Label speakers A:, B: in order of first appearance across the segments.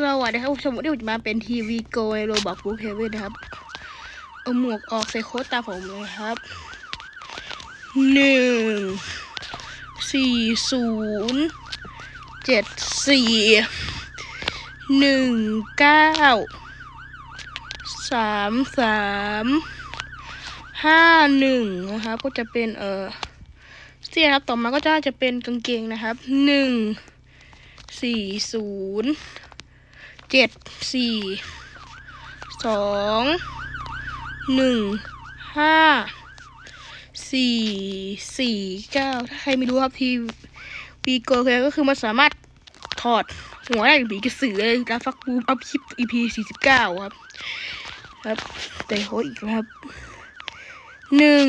A: สวัสดีครับผู้ชมวันนี้ผมจะมาเป็นทีวีโกในโรบอกบุ๊กเฮเว่นนะครับเอาหมวกออกใส่โค้ดตาผมเลยครับหนึ่งสี่ศูนย์เจ็ดสี่หนึ่งเก้าสามสามห้าหนึ่งนะครับ ก็จะเป็นเออเสื้อครับต่อมาก็จะจะเป็นกางเกงนะครับหนึ่งสี่ศูนย์ เจ็ดสี่สองหนึ่งห้าสี่สี่เก้าถ้าใครไม่รู้ครับทีวีโกเคก็คือมันสามารถถอดหัวได้อย่างผีกระสือเลยแล้วฟักบูมอัพคลิป EP สี่สิบเก้าครับครับแต่โหอีกครับหนึ่ง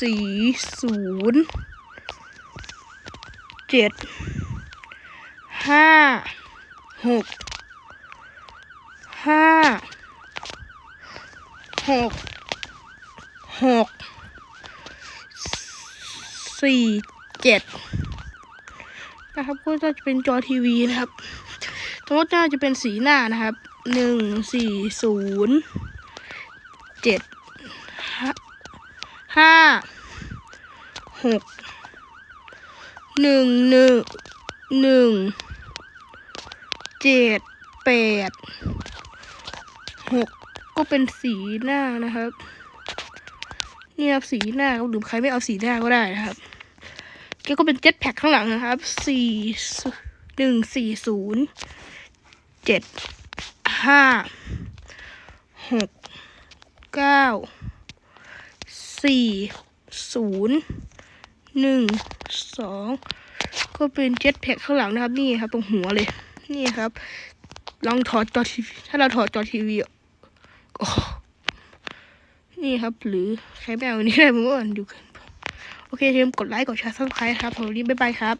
A: สี่ศูนย์เจ็ดห้าหกห้าห กหกสี่เจ็ดนะครับก็จะเป็นจอทีวีนะครับทั้งหมดน่าจะเป็นสีหน้านะครับหนึ่งสี่ศูนย์เจ็ดห้าหกหนึ่งหนึ่งหนึ่งเจ็ดแปดหก ก็เป็นสีหน้านะครับนี่ครับสีหน้าครับหรือใครไม่เอาสีหน้าก็ได้นะครับแกก็เป็นเจ็ตแพ็คข้างหลังนะครับสี่หนึ่งสี่ศูนย์เจ็ดห้าหกเก้าสี่ศูนย์หนึ่งสองก็เป็นเจ็ตแพ็คข้างหลังนะครับนี่ครับตรงหัวเลย นี่ครับ ลองถอดจอทีวีถ้าเราถอดจอทีวี นี่ครับ หรือใช้แมวอันนี้ได้ผมก็อ่านดูกัน โอเคอย่าลืมกดไลค์ กดแชร์ซับสไครต์ครับผมวันนี้บ๊ายบายครับ